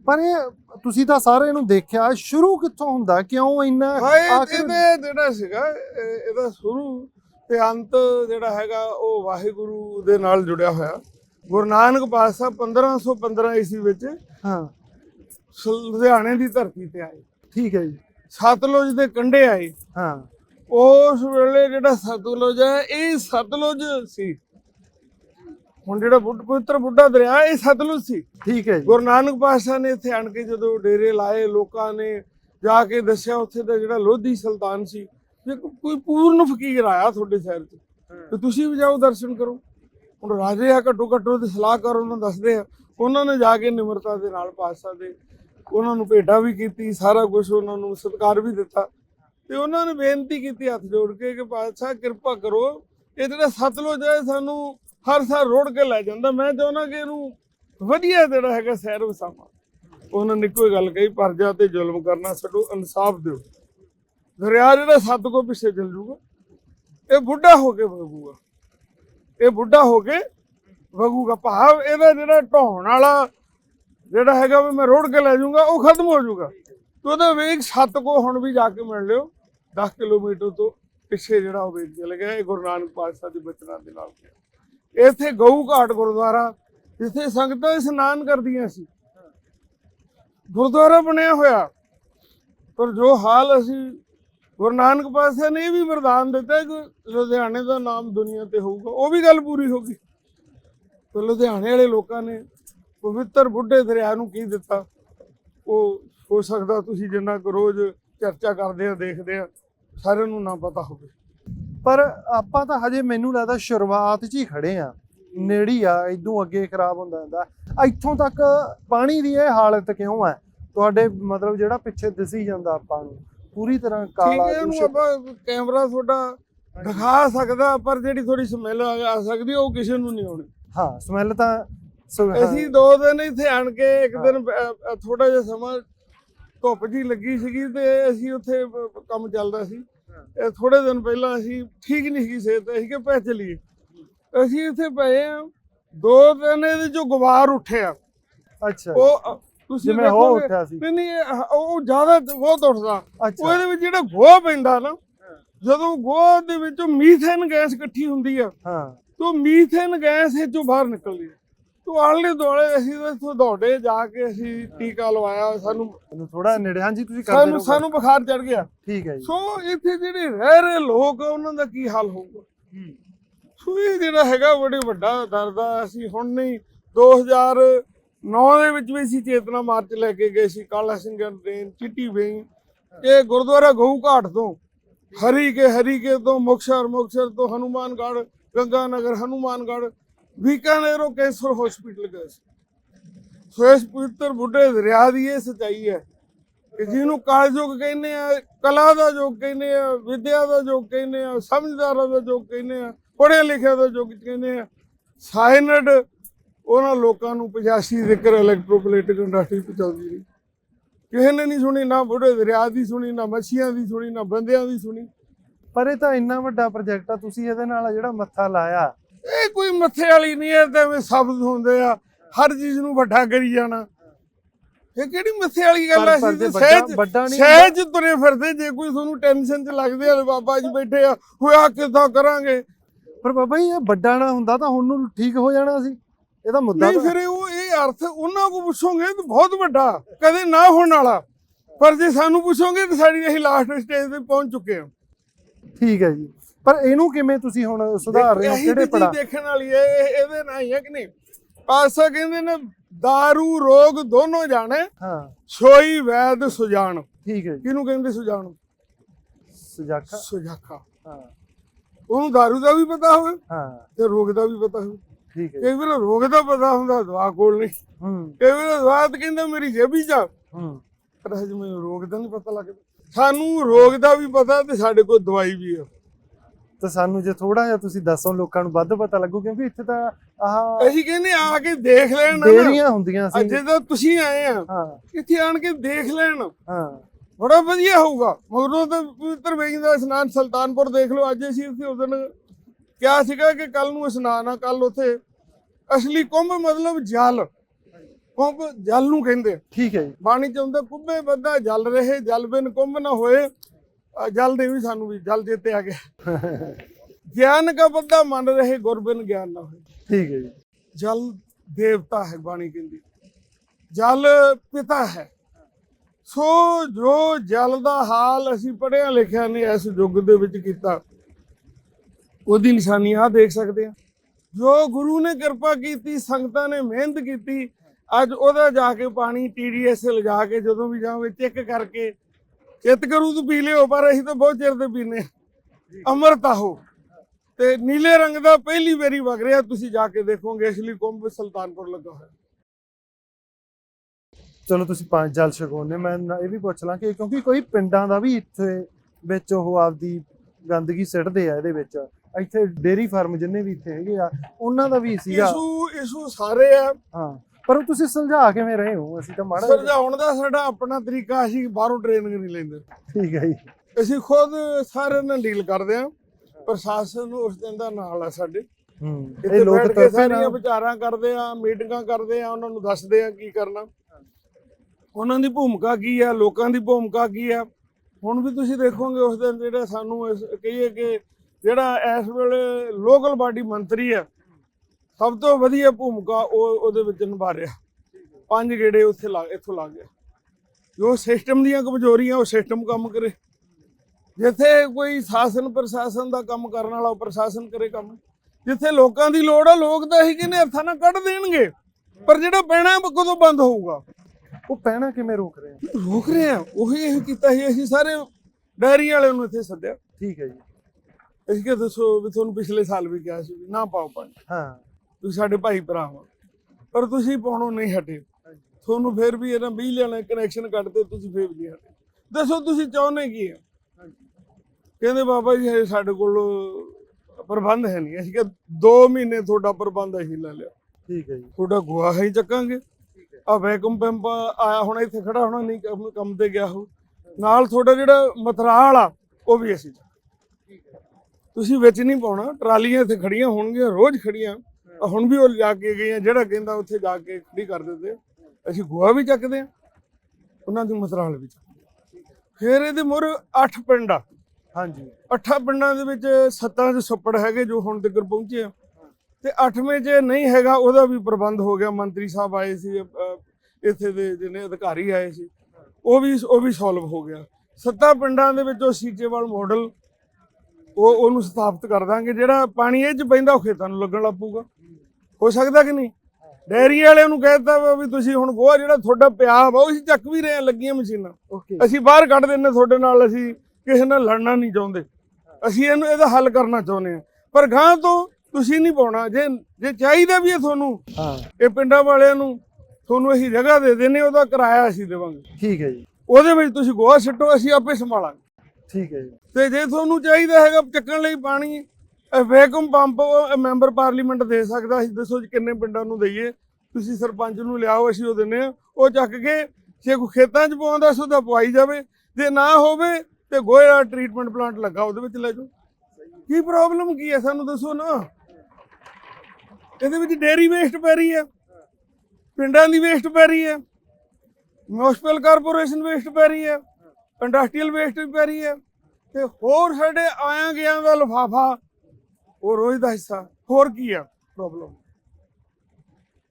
ਪਰ ਇਹ ਤੁਸੀਂ ਤਾਂ ਸਾਰੇ ਨੂੰ ਦੇਖਿਆ ਸ਼ੁਰੂ ਕਿੱਥੋਂ ਹੁੰਦਾ ਕਿਉਂ ਇੰਨਾ ਹਾਂ ਇਹ- ਆਖਿਰ ਇਹਦੇ ਜਿਹੜਾ ਸੀਗਾ ਇਹ- ਇਹਦਾ ਸ਼ੁਰੂ ਤੇ ਅੰਤ ਜਿਹੜਾ ਹੈਗਾ ਉਹ ਵਾਹਿਗੁਰੂ ਦੇ ਨਾਲ ਜੁੜਿਆ ਹੋਇਆ। ਗੁਰੂ ਨਾਨਕ ਪਾਤਸ਼ਾਹ 1515 ਈਸਵੀ ਵਿੱਚ ਹਾਂ। ਸ- ਲੁਧਿਆਣੇ ਦੀ ਧਰਤੀ ਤੇ ਆਏ। ਠੀਕ ਹੈ ਜੀ। ਸਤਲੁਜ ਦੇ ਕੰਢੇ ਆਏ। ਹਾਂ। ਉਸ ਵੇਲੇ ਜਿਹੜਾ ਸਤਲੁਜ ਹੈ ਇਹ ਸਤਲੁਜ ਸੀ। ਹੁਣ ਜਿਹੜਾ ਬੁੱਢ- ਪਵਿੱਤਰ ਬੁੱਢਾ ਦਰਿਆ ਇਹ ਸਤਲੁਜ ਸੀ। ਠੀਕ ਹੈ ਜੀ। ਗੁਰੂ ਨਾਨਕ ਪਾਤਸ਼ਾਹ ਨੇ ਇੱਥੇ ਆਣ ਕੇ ਜਦੋਂ ਡੇਰੇ ਲਾਏ ਲੋਕਾਂ ਨੇ ਜਾ ਕੇ ਦੱਸਿਆ ਉੱਥੇ ਦਾ ਜਿਹੜਾ ਲੋਧੀ ਸੁਲਤਾਨ ਸੀ ਕੋ- ਕੋਈ ਪੂਰਨ ਫਕੀਰ ਆਇਆ ਤੁਹਾਡੇ ਸ਼ਹਿਰ 'ਚ ਤੇ ਤੁਸੀਂ ਵੀ ਜਾਓ ਦਰਸ਼ਨ ਕਰੋ। ਹੁਣ ਰਾਜੇ ਆ ਘੱਟੋ ਘੱਟੋ ਤੇ ਸਲਾਹਕਾਰ ਉਹਨਾਂ ਨੂੰ ਦੱਸਦੇ ਆ। ਉਹਨਾਂ ਨੇ ਜਾ ਕੇ ਨਿਮਰਤਾ ਦੇ ਨਾਲ ਪਾਤਸ਼ਾਹ ਦੇ ਉਹਨਾਂ ਨੂੰ ਭੇਟਾ ਵੀ ਕੀਤੀ ਸਾਰਾ ਕੁਝ ਉਹਨਾਂ ਨੂੰ ਸਤਿਕਾਰ ਵੀ ਦਿੱਤਾ। ਤੇ ਉਹਨਾਂ ਨੇ ਬੇਨਤੀ ਕੀਤੀ ਹੱਥ ਜੋੜ ਕੇ ਕਿ ਪਾਤਸ਼ਾਹ ਕਿਰਪਾ ਕਰੋ ਇਹ ਜਿਹੜਾ ਸਤਲੁਜ ਹੈ ਸਾਨੂੰ ਹਰ ਸਾਲ ਰੋੜ ਕੇ ਲੈ ਜਾਂਦਾ, ਮੈਂ ਚਾਹੁੰਦਾ ਕਿ ਇਹਨੂੰ ਵਧੀਆ ਜਿਹੜਾ ਹੈਗਾ ਸੈਰ ਵਸਾਵਾ। ਉਹਨਾਂ ਨੇ ਕੋਈ ਗੱਲ ਕਹੀ, ਪਰਜਾ ਤੇ ਜ਼ੁਲਮ ਕਰਨਾ ਛੱਡੋ, ਇਨਸਾਫ ਦਿਓ। ਦਰਿਆ ਜਿਹੜਾ ਸੱਤ ਕੋ ਪਿੱਛੇ ਚੱਲ ਜੂਗਾ ਇਹ ਬੁੱਢਾ ਹੋ ਕੇ ਵਗੂਗਾ। ਇਹ ਬੁੱਢਾ ਹੋ ਕੇ ਵਗੂਗਾ। ਭਾਵ ਇਹਦਾ ਜਿਹੜਾ ਢਾਉਣ ਵਾਲਾ ਜਿਹੜਾ ਹੈਗਾ ਵੀ ਮੈਂ ਰੋੜ ਕੇ ਲੈ ਜਾਊਂਗਾ, ਉਹ ਖਤਮ ਹੋ ਜਾਊਗਾ। ਤੇ ਉਹਦਾ ਵੇਗ ਸੱਤ ਕੋ ਹੁਣ ਵੀ ਜਾ ਕੇ ਮਿਲ ਲਿਓ। 10 ਕਿਲੋਮੀਟਰ ਤੋਂ ਪਿੱਛੇ ਜਿਹੜਾ ਉਹ ਵੇਗ ਚਲੇ ਗਿਆ, ਇਹ ਗੁਰੂ ਨਾਨਕ ਪਾਤਸ਼ਾਹ ਦੀ ਬਚਨਾਂ ਦੇ ਨਾਲ ਗਿਆ। ਇੱਥੇ ਗਊ ਘਾਟ ਗੁਰਦੁਆਰਾ, ਜਿੱਥੇ ਸੰਗਤਾਂ ਇਸ਼ਨਾਨ ਕਰਦੀਆਂ ਸੀ। ਗੁਰਦੁਆਰਾ ਬਣਿਆ ਹੋਇਆ। ਪਰ ਜੋ ਹਾਲ ਅਸੀਂ ਗੁਰੂ ਨਾਨਕ ਪਾਤਸ਼ਾਹ ਨੇ ਇਹ ਵੀ ਵਰਦਾਨ ਦਿੱਤਾ ਕਿ ਲੁਧਿਆਣੇ ਦਾ ਨਾਮ ਦੁਨੀਆ ਤੇ ਹੋਊਗਾ, ਉਹ ਵੀ ਗੱਲ ਪੂਰੀ ਹੋ ਗਈ। ਤੇ ਲੁਧਿਆਣੇ ਵਾਲੇ ਲੋਕਾਂ ਨੇ ਪਵਿੱਤਰ ਬੁੱਢੇ ਦਰਿਆ ਨੂੰ ਕੀ ਦਿੱਤਾ? ਉਹ ਹੋ ਸਕਦਾ ਤੁਸੀਂ ਜਿੰਨਾ ਕੁ ਰੋਜ਼ ਚਰਚਾ ਕਰਦੇ ਆ, ਦੇਖਦੇ ਆ, ਸਾਰਿਆਂ ਨੂੰ ਨਾ ਪਤਾ ਹੋਵੇ। ਪਰ ਆਪਾਂ ਤਾਂ ਹਜੇ ਮੈਨੂੰ ਲੱਗਦਾ ਸ਼ੁਰੂਆਤ 'ਚ ਹੀ ਖੜੇ ਆ। ਨੇੜੀ ਆ ਇਦੋਂ ਅੱਗੇ ਖਰਾਬ ਹੁੰਦਾ ਜਾਂਦਾ ਇੱਥੋਂ ਤੱਕ ਪਾਣੀ ਦੀ ਇਹ ਹਾਲਤ ਕਿਉਂ ਹੈ ਤੁਹਾਡੇ ਮਤਲਬ ਜਿਹੜਾ ਪਿੱਛੇ ਦਿਸੀ ਜਾਂਦਾ ਆਪਾਂ ਨੂੰ ਪੂਰੀ ਤਰ੍ਹਾਂ ਠੀਕ ਕਾਲਾ ਹੈ ਇਹਨੂੰ ਆਪਾਂ ਕੈਮਰਾ ਤੁਹਾਡਾ ਦਿਖਾ ਸਕਦਾ ਪਰ ਜਿਹੜੀ ਥੋੜੀ ਸਮੈਲ ਆ ਸਕਦੀ ਉਹ ਕਿਸੇ ਨੂੰ ਨਹੀਂ ਆਉਣੀ। ਹਾਂ ਸਮੈਲ ਤਾਂ ਅਸੀਂ ਦੋ ਦਿਨ ਇੱਥੇ ਆਣ ਕੇ ਇੱਕ ਦਿਨ ਥੋੜਾ ਜਿਹਾ ਸਮਾਂ ਧੁੱਪ ਜੀ ਲੱਗੀ ਸੀਗੀ ਤੇ ਅਸੀਂ ਉੱਥੇ ਕੰਮ ਚੱਲਦਾ ਸੀ। ਇਹ ਥੋੜੇ ਦਿਨ ਪਹਿਲਾਂ ਅਸੀਂ ਠੀਕ ਨਹੀਂ ਸੀ ਸਿਹਤ ਅਸੀਂ ਕਿ ਪੈ ਚਲੀਏ? ਅਸੀਂ ਇੱਥੇ ਪਏ ਆ ਦੋ ਦਿਨ ਇਹਦੇ ਚੋਂ ਗੁਬਾਰ ਉੱਠਿਆ। ਅੱਛਾ। ਉਹ ਤੁਸੀਂ ਜਿਵੇਂ ਹੋ ਉੱਠਿਆ ਸੀ। ਨਹੀਂ ਨਹੀਂ ਇਹ- ਉਹ ਜ਼ਿਆਦਾ ਬਹੁਤ ਉੱਠਦਾ। ਅੱਛਾ। ਉਹਦੇ ਵਿੱਚ ਜਿਹੜਾ ਗੋਹ ਪੈਂਦਾ ਨਾ ਜਦੋਂ ਗੋਹ ਦੇ ਵਿੱਚੋਂ ਮੀਥੇਨ ਗੈਸ ਇਕੱਠੀ ਹੁੰਦੀ ਆ ਹਾਂ। ਤੋ ਮੀਥੇਨ ਗੈਸ ਇਹ ਚੋਂ ਬਾਹਰ ਨਿਕਲਦੀ ਹੈ ਤੋ ਆਲੇ ਦੁਆਲੇ ਅਸੀਂ ਤਾਂ ਇੱਥੋਂ ਦੌੜੇ ਜਾ ਕੇ ਅਸੀਂ ਟੀਕਾ ਲਵਾਇਆ ਸਾਨੂੰ ਮੈਨੂੰ ਥੋੜਾ ਨੇੜੇ ਹਾਂਜੀ ਤੁਸੀਂ ਕਰਦੇ ਸਾਨੂੰ ਰਹੋ। ਸਾਨੂੰ ਬੁਖਾਰ ਚੜ ਗਿਆ। ਠੀਕ ਹੈ ਜੀ। ਸੋ ਇੱਥੇ ਜਿਹੜੇ ਰਹਿ ਰਹੇ ਲੋਕ ਆ, ਉਹਨਾਂ ਦਾ ਕੀ ਹਾਲ ਹੋਊਗਾ? ਸੋ ਇਹ ਜਿਹੜਾ ਹੈਗਾ ਬੜੇ ਵੱਡਾ ਦਰਦ ਆ। ਅਸੀਂ ਹੁਣ ਨਹੀਂ 2009 ਦੇ ਵਿੱਚ ਵੀ ਅਸੀਂ ਚੇਤਨਾ ਮਾਰਚ ਲੈ ਕੇ ਗਏ ਸੀ ਕਾਲਾ ਸਿੰਘਾਂ ਟ੍ਰੇਨ ਚਿੱਟੀ ਵੇਈ ਇਹ ਗੁਰਦੁਆਰਾ ਗਊ ਘਾਟ ਤੋਂ ਹਰੀ ਕੇ ਹਰੀ ਕੇ ਤੋਂ ਮੁਕਸਰ ਮੁਕਸਰ ਤੋਂ ਹਨੂਮਾਨਗੜ੍ਹ ਗੰਗਾ ਨਗਰ ਹਨੂਮਾਨਗੜ੍ਹ। ਬੀਕਾਨੇਰੋਂ ਕੈਂਸਰ ਹਸਪੀਟਲ ਗਏ ਸੀ ਸੋ ਇਸ ਪਵਿੱਤਰ ਬੁੱਢੇ ਦਰਿਆ ਦੀ ਇਹ ਸਚਾਈ ਹੈ ਕਿ ਜਿਹਨੂੰ ਕਾਲਯੁਗ ਕਹਿੰਦੇ ਆ ਕਲਾ ਦਾ ਯੁੱਗ ਕਹਿੰਦੇ ਆ ਵਿਦਿਆ ਦਾ ਯੁੱਗ ਕਹਿੰਦੇ ਆ ਸਮਝਦਾਰਾਂ ਦਾ ਯੁੱਗ ਕਹਿੰਦੇ ਆ ਪੜ੍ਹਿਆ ਲਿਖਿਆ ਦਾ ਯੁੱਗ ਕਹਿੰਦੇ ਆ ਸਾਇਨਡ ਉਹਨਾਂ ਲੋਕਾਂ ਨੂੰ 85 ਜ਼ਿਕਰ ਇਲੈਕਟ੍ਰੋਪੋਲਿਟਿਕ ਇੰਡਸਟਰੀ ਪਹੁੰਚਾਉਂਦੀ ਰਹੀ ਕਿਸੇ ਨੇ ਨਹੀਂ ਸੁਣੀ ਨਾ ਬੁੱਢੇ ਦਰਿਆ ਦੀ ਸੁਣੀ ਨਾ ਮੱਛੀਆਂ ਦੀ ਸੁਣੀ ਨਾ ਬੰਦਿਆਂ ਦੀ ਸੁਣੀ ਪਰ ਇਹ ਤਾਂ ਇੰਨਾ ਵੱਡਾ ਪ੍ਰੋਜੈਕਟ ਆ ਤੁਸੀਂ ਇਹਦੇ ਨਾਲ ਜਿਹੜਾ ਮੱਥਾ ਲਾਇਆ ਇਹ ਕੋਈ ਮੱਥੇ ਵਾਲੀ ਨਹੀਂ ਹੈ ਤਾਂ ਐਵੇਂ ਸ਼ਬਦ ਹੁੰਦੇ ਆ ਹਰ ਚੀਜ਼ ਨੂੰ ਵੱਡਾ ਕਰੀ ਜਾਣਾ। ਇਹ ਕਿਹੜੀ ਮੱਥੇ ਵਾਲੀ ਗੱਲ ਪਰ ਅਸੀਂ ਸਹਿਜ ਸਹਿਜ ਤੁਰੇ ਫਿਰਦੇ ਜੇ ਕੋਈ ਤੁਹਾਨੂੰ ਟੈਨਸ਼ਨ ਚ ਲੱਗਦੇ ਆ ਬਾਬਾ ਜੀ ਬੈਠੇ ਆ ਹੋਇਆ ਕਿੱਦਾਂ ਕਰਾਂਗੇ? ਪਰ ਬਾਬਾ ਜੀ ਇਹ ਵੱਡਾ ਨਾ ਹੁੰਦਾ ਤਾਂ ਹੁਣ ਨੂੰ ਠੀਕ ਹੋ ਜਾਣਾ ਸੀ। ਇਹਦਾ ਮੁੱਦਾ ਨਹੀਂ ਫਿਰ ਉਹ ਇਹ ਅਰਥ ਉਹਨਾਂ ਕੋ ਪੁੱਛੋਗੇ ਤਾਂ ਬਹੁਤ ਵੱਡਾ ਕਦੇ ਨਾ ਹੋਣ ਵਾਲਾ। ਪਰ ਜੇ ਸਾਨੂੰ ਪੁੱਛੋਗੇ ਤਾਂ ਸਾਡੀ ਅਸੀਂ ਲਾਸਟ ਸਟੇਜ ਤੇ ਪਹੁੰਚ ਚੁੱਕੇ ਹਾਂ। ਠੀਕ ਹੈ ਜੀ। ਪਰ ਇਹਨੂੰ ਕਿਵੇਂ ਤੁਸੀਂ ਹੁਣ ਸੁਧਾਰ ਰਹੇ ਹੋ ਇਹੀ ਕਿਹੜੇ ਤਾਂ ਪੜਾ ਚੀਜ਼ ਦੇਖਣ ਵਾਲੀ ਹੈ ਇਹ- ਇਹਦੇ ਨਾਲ ਹੀ ਹੈ ਕਿ ਨਹੀਂ ਪਾਸਾ ਕਹਿੰਦੇ ਨੇ दारू ਰੋਗ ਦੋਨੋਂ ਜਾਣੇ ਹਾਂ ਸੋਈ ਵੈਦ ਸੁਜਾਨ ਠੀਕ ਹੈ ਜੀ ਕਿਹਨੂੰ ਕਹਿੰਦੇ ਸੁਜਾਨ ਸੁਜਾਖਾ ਸੁਜਾਖਾ ਹਾਂ ਉਹਨੂੰ दारू ਦਾ ਵੀ ਪਤਾ ਹੋਵੇ ਹਾਂ ਤੇ ਰੋਗ ਦਾ ਵੀ ਪਤਾ ਹੋਵੇ ਠੀਕ ਹੈ ਜੀ। ਕਈ ਵਾਰ ਰੋਗ ਦਾ ਪਤਾ ਹੁੰਦਾ ਦਵਾ ਕੋਲ ਨਹੀਂ ਹੂੰ ਕਈ ਵਾਰ ਦਵਾ ਤਾਂ ਕਹਿੰਦਾ ਮੇਰੀ ਜੇਬੀ ਚ ਆ, ਹੂੰ ਪਰ ਹਜੇ ਮੈਨੂੰ ਰੋਗ ਦਾ ਨਹੀਂ ਪਤਾ ਲੱਗਦਾ ਸਾਨੂੰ ਰੋਗ ਦਾ ਵੀ ਪਤਾ ਤੇ ਸਾਡੇ ਕੋਲ ਦਵਾਈ ਵੀ ਆ ਤਾਂ ਸਾਨੂੰ ਜੇ ਥੋੜਾ ਜਿਹਾ ਤੁਸੀਂ ਦੱਸੋ ਲੋਕਾਂ ਨੂੰ ਵੱਧ ਪਤਾ ਲੱਗੂ ਕਿਉਂਕਿ ਇੱਥੇ ਤਾਂ ਆਹ ਅਸੀਂ ਕਹਿੰਦੇ ਆ ਕੇ ਦੇਖ ਲੈਣ ਨਾ। ਡੇਰੀਆਂ ਹੁੰਦੀਆਂ ਸੀ। ਅਜੇ ਤਾਂ ਤੁਸੀਂ ਆਏ ਆ ਹਾਂ। ਇੱਥੇ ਆਣ ਕੇ ਦੇਖ ਲੈਣ। ਹਾਂ। ਬੜਾ ਵਧੀਆ ਹੋਊਗਾ। ਮਗਰੋਂ ਤਾਂ ਪਵਿੱਤਰ ਵੇਈ ਦਾ ਇਸ਼ਨਾਨ ਸੁਲਤਾਨਪੁਰ ਦੇਖ ਲਓ ਅੱਜ ਅਸੀਂ ਉਸ ਦਿਨ ਕਿਹਾ ਸੀਗਾ ਕਿ ਕੱਲ ਨੂੰ ਇਸ਼ਨਾਨ ਆ ਕੱਲ ਉੱਥੇ ਅਸਲੀ ਕੁੰਭ ਮਤਲਬ ਜਲ। ਕੁੰਭ ਜਲ ਨੂੰ ਕਹਿੰਦੇ। ਠੀਕ ਹੈ ਜੀ। ਬਾਣੀ ਚ ਹੁੰਦਾ ਕੁੰਭੇ ਬੱਧਾ ਜਲ ਰਹੇ ਜਲ ਬਿਨ ਕੁੰਭ ਨਾ ਹੋਏ। ਆ ਜਲ ਦੇ ਵੀ ਸਾਨੂੰ ਵੀ ਜਲ ਚੇਤੇ ਆ ਗਿਆ। ਗਿਆਨ ਕਾ ਬੱਧਾ ਮੰਨ ਰਹੇ ਗੁਰ ਬਿਨ ਗਿਆਨ ਨਾ ਹੋਏ। ਠੀਕ ਹੈ ਜੀ। ਜਲ ਦੇਵਤਾ ਹੈ ਬਾਣੀ ਕਹਿੰਦੀ। ਜਲ ਪਿਤਾ ਹੈ। ਸੋ ਜੋ ਜਲ ਦਾ ਹਾਲ ਅਸੀਂ ਪੜ੍ਹਿਆ ਲਿਖਿਆ ਨੇ ਇਸ ਯੁੱਗ ਦੇ ਵਿੱਚ ਕੀਤਾ। ਉਹਦੀ ਨਿਸ਼ਾਨੀ ਆ ਦੇਖ ਸਕਦੇ ਆ ਜੋ ਗੁਰੂ ਨੇ ਕਿਰਪਾ ਕੀਤੀ ਸੰਗਤਾਂ ਨੇ ਮਿਹਨਤ ਕੀਤੀ ਅੱਜ ਉਹਦਾ ਜਾ ਕੇ ਪਾਣੀ ਟੀਡੀਐਸ ਲਿਜਾ ਕੇ ਜਦੋਂ ਵੀ ਜਾਓਗੇ ਚੈੱਕ ਕਰਕੇ ਚਿੱਤ ਕਰੂ ਤੂੰ ਪੀ ਲਿਓ ਪਰ ਅਸੀਂ ਤਾਂ ਬਹੁਤ ਚਿਰ ਦੇ ਪੀਨੇ ਅੰਮ੍ਰਿਤ ਆਹੋ ਤੇ ਨੀਲੇ ਰੰਗ ਦਾ ਪਹਿਲੀ ਵਾਰੀ ਵਗ ਰਿਹਾ ਤੁਸੀਂ ਜਾ ਕੇ ਦੇਖੋਗੇ ਇਸ ਲਈ ਕੁੰਭ ਸੁਲਤਾਨਪੁਰ ਲੱਗਾ ਹੋਇਆ। ਚਲੋ ਤੁਸੀਂ ਪੰਜ ਜਲ ਛਕਾਉਂਦੇ ਮੈਂ ਇਹ ਵੀ ਪੁੱਛ ਲਾਂ ਕਿ ਕਿਉਂਕਿ ਕੋਈ ਪਿੰਡਾਂ ਦਾ ਵੀ ਇੱਥੇ ਵਿੱਚ ਉਹ ਆਪਦੀ ਗੰਦਗੀ ਸਿੱਟਦੇ ਆ ਇਹਦੇ ਵਿੱਚ। ਇੱਥੇ ਡੇਰੀ ਫਾਰਮ ਜਿੰਨੇ ਵੀ ਇੱਥੇ ਹੈਗੇ ਆ ਉਹਨਾਂ ਦਾ ਵੀ ਸੀਗਾ। ਇਸ਼ੂ ਇਸ਼ੂ ਸਾਰੇ ਆ। ਹਾਂ। ਪਰ ਉਹ ਤੁਸੀਂ ਸੁਲਝਾ ਕਿਵੇਂ ਰਹੇ ਹੋ? ਅਸੀਂ ਤਾਂ ਮਾੜਾ ਸਰਜਾਉਣ ਦਾ ਸਾਡਾ ਆਪਣਾ ਤਰੀਕਾ ਅਸੀਂ ਬਾਹਰੋਂ ਟ੍ਰੇਨਿੰਗ ਨਹੀਂ ਲੈਂਦੇ। ਠੀਕ ਹੈ ਜੀ। ਅਸੀਂ ਖੁਦ ਸਾਰਿਆਂ ਨਾਲ ਡੀਲ ਕਰਦੇ ਆ ਪ੍ਰਸ਼ਾਸਨ ਉਸ ਦਿਨ ਦਾ ਨਾਲ ਆ ਸਾਡੇ। ਹੂੰ। ਇਹ ਲੋਕ ਤਰਸੇ ਸਾਰੀਆਂ ਵਿਚਾਰਾਂ ਕਰਦੇ ਆ ਮੀਟਿੰਗਾਂ ਕਰਦੇ ਆ ਉਹਨਾਂ ਨੂੰ ਦੱਸਦੇ ਆ ਕੀ ਕਰਨਾ। ਉਹਨਾਂ ਦੀ ਭੂਮਿਕਾ ਕੀ ਆ ਲੋਕਾਂ ਦੀ ਭੂਮਿਕਾ ਕੀ ਆ। ਹੁਣ ਵੀ ਤੁਸੀਂ ਦੇਖੋਗੇ ਉਸ ਦਿਨ ਜਿਹੜੇ ਸਾਨੂੰ ਕਹੀਏ ਕਿ ਜਿਹੜਾ ਇਸ ਵੇਲੇ ਲੋਕਲ ਬਾਡੀ ਮੰਤਰੀ ਆ ਸਭ ਤੋਂ ਵਧੀਆ ਭੂਮਿਕਾ ਉਹ ਉਹਦੇ ਵਿੱਚ ਨਿਭਾ ਰਿਹਾ। ਪੰਜ ਗੇੜੇ ਉੱਥੇ ਲਾ ਇੱਥੋਂ ਲਾ ਗਿਆ। ਜੋ ਸਿਸਟਮ ਦੀਆਂ ਕਮਜ਼ੋਰੀਆਂ ਉਹ ਸਿਸਟਮ ਕੰਮ ਕਰੇ। ਜਿੱਥੇ ਕੋਈ ਸ਼ਾਸਨ ਪ੍ਰਸ਼ਾਸਨ ਦਾ ਕੰਮ ਕਰਨ ਵਾਲਾ ਪ੍ਰਸ਼ਾਸਨ ਕਰੇ ਕੰਮ। ਜਿੱਥੇ ਲੋਕਾਂ ਦੀ ਲੋੜ ਆ ਲੋਕ ਤਾਂ ਇਹੀ ਕਹਿੰਦੇ ਹੱਥਾਂ ਨਾਲ ਕੱਢ ਦੇਣਗੇ। ਪਰ ਜਿਹੜਾ ਪੈਣਾ ਕਦੋਂ ਬੰਦ ਹੋਊਗਾ? ਉਹ ਪਹਿਣਾ ਕਿਵੇਂ ਰੋਕ ਰਹੇ ਆ? ਰੋਕ ਰਹੇ ਆ। ਉਹੀ ਇਹ ਕੀਤਾ ਸੀ ਅਸੀਂ ਸਾਰੇ ਡੈਰੀ ਵਾਲਿਆਂ ਨੂੰ ਇੱਥੇ ਸੱਦਿਆ। ਠੀਕ ਹੈ ਜੀ। ਅਸੀਂ ਕਿ ਦੱਸੋ ਵੀ ਤੁਹਾਨੂੰ ਪਿਛਲੇ ਸਾਲ ਵੀ ਕਿਹਾ ਸੀ ਨਾ ਪਾਓ ਪਾਣੀ। ਹਾਂ। ਤੁਸੀਂ ਸਾਡੇ ਭਾਈ ਭਰਾ ਹੋ। ਪਰ ਤੁਸੀਂ ਪਾਉਣੋਂ ਨਹੀਂ ਹਟੇ। ਤੁਹਾਨੂੰ ਫਿਰ ਵੀ ਇਹਨਾਂ ਬਿਜਲੀ ਵਾਲੇ ਕਨੈਕਸ਼ਨ ਕੱਟਦੇ ਤੁਸੀਂ ਫੇਰ ਵੀ ਹਟੇ। ਦੱਸੋ ਤੁਸੀਂ ਚਾਹੁੰਦੇ ਕੀ ਆ ਕਹਿੰਦੇ ਬਾਬਾ ਜੀ ਹਜੇ ਸਾਡੇ ਕੋਲ ਪ੍ਰਬੰਧ ਹੈ ਨਹੀਂ। ਅਸੀਂ ਕਿ 2 ਮਹੀਨੇ ਤੁਹਾਡਾ ਪ੍ਰਬੰਧ ਅਸੀਂ ਲੈ ਲਿਆ। ਠੀਕ ਹੈ ਜੀ। ਤੁਹਾਡਾ ਗੋਹਾ ਹੀ ਚੱਕਾਂਗੇ। ਆ ਵੈਕੂਮ ਪੰਪ ਆਇਆ ਹੁਣ ਇੱਥੇ ਖੜਾ ਹੋਣਾ ਨਹੀਂ ਕੰਮ- ਤੇ ਗਿਆ ਹੋ ਨਾਲ ਤੁਹਾਡਾ ਜਿਹੜਾ ਮਤਰਾਲ ਆ ਉਹ ਵੀ ਅਸੀਂ। ਤੁਸੀਂ ਵਿੱਚ ਨਹੀਂ ਪਾਉਣਾ ਟਰਾਲੀਆਂ ਇੱਥੇ ਖੜੀਆਂ ਹੋਣਗੀਆਂ ਰੋਜ਼ ਖੜੀਆਂ। ਹੁਣ ਵੀ ਉਹ ਜਾ ਕੇ ਗਏ ਆ ਜਿਹੜਾ ਕਹਿੰਦਾ ਉੱਥੇ ਜਾ ਕੇ ਖੜੀ ਕਰ ਦਿੰਦੇ। ਅਸੀਂ ਗੋਹਾ ਵੀ ਚੱਕਦੇ ਆ ਉਹਨਾਂ ਦੀ ਮਤਰਾਲ ਵੀ ਚੱਕਦੇ ਆ। ਫਿਰ ਇਹਦੇ ਮੁਰ 8 ਪਿੰਡ ਆ। ਹਾਂਜੀ। ਅੱਠਾਂ ਪਿੰਡਾਂ ਦੇ ਵਿੱਚ ਸੱਤਾਂ ਦੇ ਛੱਪੜ ਹੈਗੇ ਜੋ ਹੁਣ ਤੱਕ ਪਹੁੰਚੇ ਆ। ਤੇ ਅੱਠਵੇਂ 'ਚ ਨਹੀਂ ਹੈਗਾ ਉਹਦਾ ਵੀ ਪ੍ਰਬੰਧ ਹੋ ਗਿਆ। ਮੰਤਰੀ ਸਾਹਿਬ ਆਏ ਸੀ ਇੱਥੇ ਦੇ ਜਿਹਨੇ ਅਧਿਕਾਰੀ ਆਏ ਸੀ ਉਹ ਵੀ ਉਹ ਵੀ ਸੋਲਵ ਹੋ ਗਿਆ। ਸੱਤਾਂ ਪਿੰਡਾਂ ਦੇ ਵਿੱਚ ਉਹ ਸੀਚੇਵਾਲ ਮਾਡਲ ਉਹ ਉਹਨੂੰ ਸਥਾਪਿਤ ਕਰ ਦਾਂਗੇ। ਜਿਹੜਾ ਪਾਣੀ ਇਹ 'ਚ ਪੈਂਦਾ ਉਹ ਖੇਤਾਂ ਨੂੰ ਲੱਗਣ ਲੱਗ ਪਊਗਾ। ਹੋ ਸਕਦਾ ਕਿ ਨਹੀਂ? ਡੈਰੀ ਵਾਲਿਆਂ ਨੂੰ ਕਹਿਤਾ ਵਾ ਤੁਸੀਂ ਹੁਣ ਗੋਹਾ ਜਿਹੜਾ ਤੁਹਾਡਾ ਪਿਆ ਵਾ ਉਹ ਅਸੀਂ ਚੱਕ ਵੀ ਰਹੇ ਆ ਲੱਗੀਆਂ ਮਸ਼ੀਨਾਂ। ਅਸੀਂ ਬਾਹਰ ਕੱਢ ਦਿੰਨੇ ਤੁਹਾਡੇ ਨਾਲ ਅਸੀਂ ਕਿਸੇ ਨਾਲ ਲੜਨਾ ਨਹੀਂ ਚਾਹੁੰਦੇ। ਅਸੀਂ ਇਹਨੂੰ ਇਹਦਾ ਹੱਲ ਕਰਨਾ ਚਾਹੁੰਦੇ ਹਾਂ। ਪਰ ਗਾਂ ਤੋਂ ਤੁਸੀਂ ਨਹੀਂ ਪਾਉਣਾ। ਜੇ ਜੇ ਚਾਹੀਦਾ ਵੀ ਹੈ ਤੁਹਾਨੂੰ ਹਾਂ। ਇਹ ਪਿੰਡਾਂ ਵਾਲਿਆਂ ਨੂੰ ਤੁਹਾਨੂੰ ਅਸੀਂ ਜਗ੍ਹਾ ਦੇ ਦਿੰਨੇ ਉਹਦਾ ਕਿਰਾਇਆ ਅਸੀਂ ਦੇਵਾਂਗੇ। ਠੀਕ ਹੈ ਜੀ। ਉਹਦੇ ਵਿੱਚ ਤੁਸੀਂ ਗੋਹਾ ਸਿੱਟੋ ਅਸੀਂ ਆਪੇ ਸੰਭਾਲਾਂਗੇ। ਠੀਕ ਹੈ ਜੀ। ਤੇ ਜੇ ਤੁਹਾਨੂੰ ਚਾਹੀਦਾ ਹੈਗਾ ਚੱਕਣ ਲਈ ਪਾਣੀ ਵੈਕੂਮ ਪੰਪ ਮੈਂਬਰ ਪਾਰਲੀਮੈਂਟ ਦੇ ਸਕਦਾ ਅਸੀਂ ਦੱਸੋ ਜੀ ਕਿੰਨੇ ਪਿੰਡਾਂ ਨੂੰ ਦਈਏ? ਤੁਸੀਂ ਸਰਪੰਚ ਨੂੰ ਲਿਆਓ, ਅਸੀਂ ਉਹ ਦਿੰਨੇ ਆ ਉਹ ਚੱਕ ਕੇ ਜੇ ਕੋਈ ਖੇਤਾਂ 'ਚ ਪਾਉਂਦਾ ਸੋ ਤਾਂ ਪਵਾਈ ਜਾਵੇ। ਜੇ ਨਾ ਹੋਵੇ ਤੇ ਗੋਹੇ ਦਾ ਟ੍ਰੀਟਮੈਂਟ ਪਲਾਂਟ ਲੱਗਾ, ਉਹਦੇ ਵਿੱਚ ਲੈ ਜਾਓ। ਕੀ ਪ੍ਰੋਬਲਮ ਕੀ ਹੈ? ਸਾਨੂੰ ਦੱਸੋ ਨਾ। ਇਹਦੇ ਵਿੱਚ ਡੇਰੀ ਵੇਸਟ ਪੈ ਰਹੀ ਹੈ। ਪਿੰਡਾਂ ਦੀ ਵੇਸਟ ਪੈ ਰਹੀ ਹੈ। ਮਿਊਨਿਸਪਲ ਕਾਰਪੋਰੇਸ਼ਨ ਵੇਸਟ ਪੈ ਰਹੀ ਹੈ। ਇੰਡਸਟਰੀਅਲ ਵੇਸਟ ਪੈ ਰਹੀ ਹੈ। ਤੇ ਹੋਰ ਸਾਡੇ ਆਇਆਂ ਗਿਆ ਦਾ ਲਫਾਫਾ ਉਹ ਰੋਜ਼ ਦਾ ਹਿੱਸਾ। ਹੋਰ ਕੀ ਆ ਪ੍ਰੋਬਲਮ